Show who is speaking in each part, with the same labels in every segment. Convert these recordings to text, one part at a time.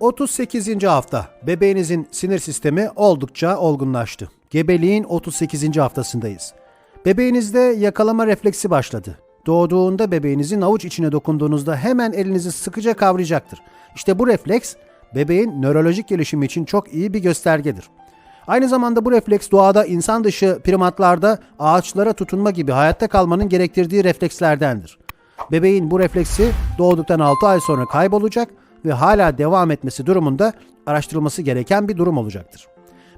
Speaker 1: 38. hafta. Bebeğinizin sinir sistemi oldukça olgunlaştı. Gebeliğin 38. haftasındayız. Bebeğinizde yakalama refleksi başladı. Doğduğunda bebeğinizin avuç içine dokunduğunuzda hemen elinizi sıkıca kavrayacaktır. İşte bu refleks bebeğin nörolojik gelişimi için çok iyi bir göstergedir. Aynı zamanda bu refleks doğada insan dışı primatlarda ağaçlara tutunma gibi hayatta kalmanın gerektirdiği reflekslerdendir. Bebeğin bu refleksi doğduktan 6 ay sonra kaybolacak ve hala devam etmesi durumunda araştırılması gereken bir durum olacaktır.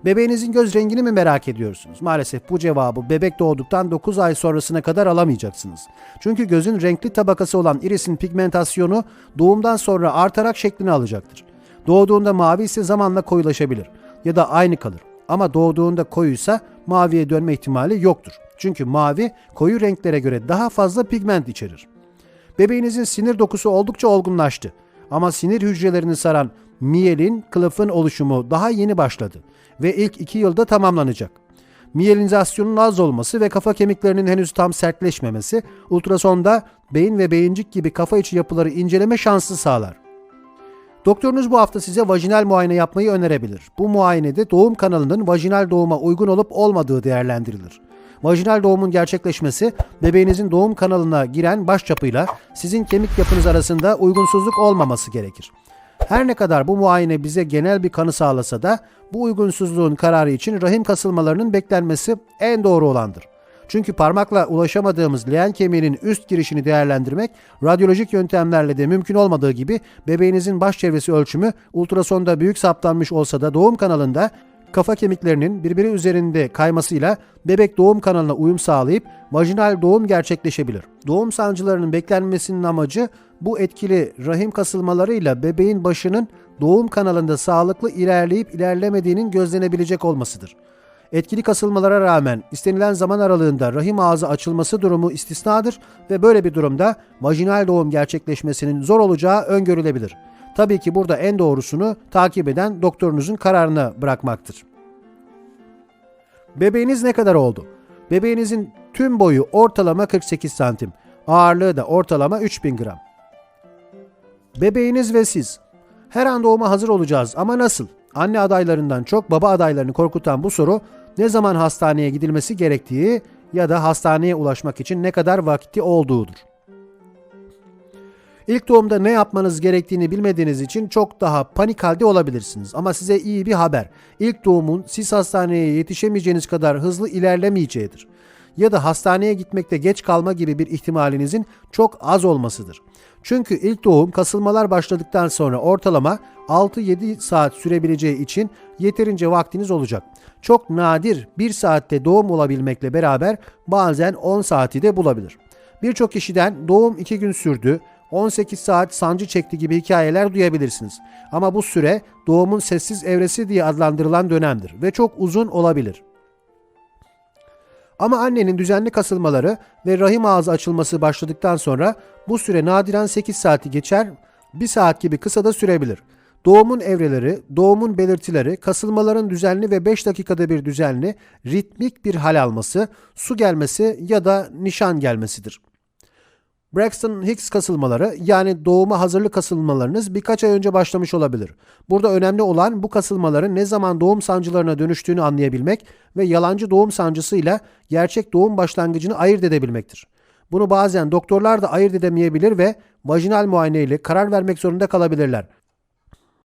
Speaker 1: Bebeğinizin göz rengini mi merak ediyorsunuz? Maalesef bu cevabı bebek doğduktan 9 ay sonrasına kadar alamayacaksınız. Çünkü gözün renkli tabakası olan irisin pigmentasyonu doğumdan sonra artarak şeklini alacaktır. Doğduğunda mavi ise zamanla koyulaşabilir ya da aynı kalır. Ama doğduğunda koyuysa maviye dönme ihtimali yoktur. Çünkü mavi koyu renklere göre daha fazla pigment içerir. Bebeğinizin sinir dokusu oldukça olgunlaştı. Ama sinir hücrelerini saran miyelin kılıfın oluşumu daha yeni başladı ve ilk iki yılda tamamlanacak. Miyelinizasyonun az olması ve kafa kemiklerinin henüz tam sertleşmemesi ultrasonda beyin ve beyincik gibi kafa içi yapıları inceleme şansı sağlar. Doktorunuz bu hafta size vajinal muayene yapmayı önerebilir. Bu muayenede doğum kanalının vajinal doğuma uygun olup olmadığı değerlendirilir. Vajinal doğumun gerçekleşmesi bebeğinizin doğum kanalına giren başçapıyla sizin kemik yapınız arasında uygunsuzluk olmaması gerekir. Her ne kadar bu muayene bize genel bir kanı sağlasa da bu uygunsuzluğun kararı için rahim kasılmalarının beklenmesi en doğru olandır. Çünkü parmakla ulaşamadığımız leğen kemiğinin üst girişini değerlendirmek radyolojik yöntemlerle de mümkün olmadığı gibi bebeğinizin baş çevresi ölçümü ultrasonda büyük saptanmış olsa da doğum kanalında kafa kemiklerinin birbiri üzerinde kaymasıyla bebek doğum kanalına uyum sağlayıp vajinal doğum gerçekleşebilir. Doğum sancılarının beklenmesinin amacı bu etkili rahim kasılmalarıyla bebeğin başının doğum kanalında sağlıklı ilerleyip ilerlemediğinin gözlenebilecek olmasıdır. Etkili kasılmalara rağmen istenilen zaman aralığında rahim ağzı açılması durumu istisnadır ve böyle bir durumda vajinal doğum gerçekleşmesinin zor olacağı öngörülebilir. Tabii ki burada en doğrusunu takip eden doktorunuzun kararına bırakmaktır. Bebeğiniz ne kadar oldu? Bebeğinizin tüm boyu ortalama 48 santim, ağırlığı da ortalama 3000 gram. Bebeğiniz ve siz. Her an doğuma hazır olacağız ama nasıl? Anne adaylarından çok baba adaylarını korkutan bu soru ne zaman hastaneye gidilmesi gerektiği ya da hastaneye ulaşmak için ne kadar vakti olduğudur. İlk doğumda ne yapmanız gerektiğini bilmediğiniz için çok daha panik halde olabilirsiniz. Ama size iyi bir haber. İlk doğumun siz hastaneye yetişemeyeceğiniz kadar hızlı ilerlemeyeceğidir. Ya da hastaneye gitmekte geç kalma gibi bir ihtimalinizin çok az olmasıdır. Çünkü ilk doğum kasılmalar başladıktan sonra ortalama 6-7 saat sürebileceği için yeterince vaktiniz olacak. Çok nadir 1 saatte doğum olabilmekle beraber bazen 10 saati de bulabilir. Birçok kişiden doğum 2 gün sürdü, 18 saat sancı çekti gibi hikayeler duyabilirsiniz. Ama bu süre doğumun sessiz evresi diye adlandırılan dönemdir ve çok uzun olabilir. Ama annenin düzenli kasılmaları ve rahim ağzı açılması başladıktan sonra bu süre nadiren 8 saati geçer, 1 saat gibi kısa da sürebilir. Doğumun evreleri, doğumun belirtileri, kasılmaların düzenli ve 5 dakikada bir düzenli, ritmik bir hal alması, su gelmesi ya da nişan gelmesidir. Braxton Hicks kasılmaları yani doğuma hazırlık kasılmalarınız birkaç ay önce başlamış olabilir. Burada önemli olan bu kasılmaların ne zaman doğum sancılarına dönüştüğünü anlayabilmek ve yalancı doğum sancısıyla gerçek doğum başlangıcını ayırt edebilmektir. Bunu bazen doktorlar da ayırt edemeyebilir ve vajinal muayene ile karar vermek zorunda kalabilirler.